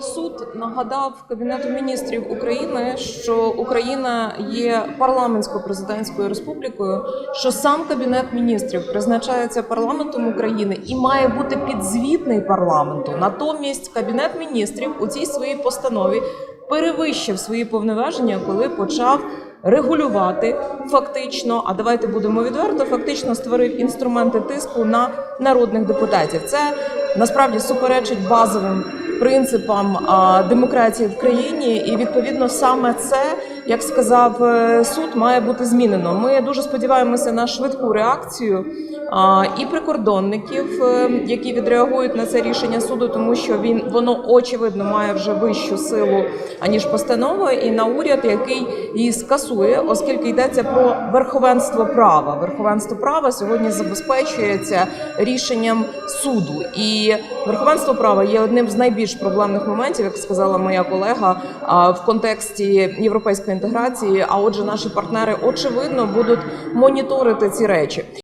Суд нагадав Кабінету міністрів України, що Україна є парламентсько-президентською республікою, що сам Кабінет міністрів призначається парламентом України і має бути підзвітний парламенту. Натомість Кабінет міністрів у цій своїй постанові перевищив свої повноваження, коли почав регулювати фактично. А давайте будемо відверто, фактично створив інструменти тиску на народних депутатів. Це насправді суперечить базовим принципам демократії в країні, і відповідно саме це, як сказав е, суд, має бути змінено. Ми дуже сподіваємося на швидку реакцію і прикордонників, е, які відреагують на це рішення суду, тому що він воно очевидно має вже вищу силу аніж постанова, і на уряд, який її скасує, оскільки йдеться про верховенство права. Верховенство права сьогодні забезпечується рішенням суду, і верховенство права є одним з найбільш проблемних моментів, як сказала моя колега, в контексті європейської інтеграції. А отже, наші партнери очевидно будуть моніторити ці речі.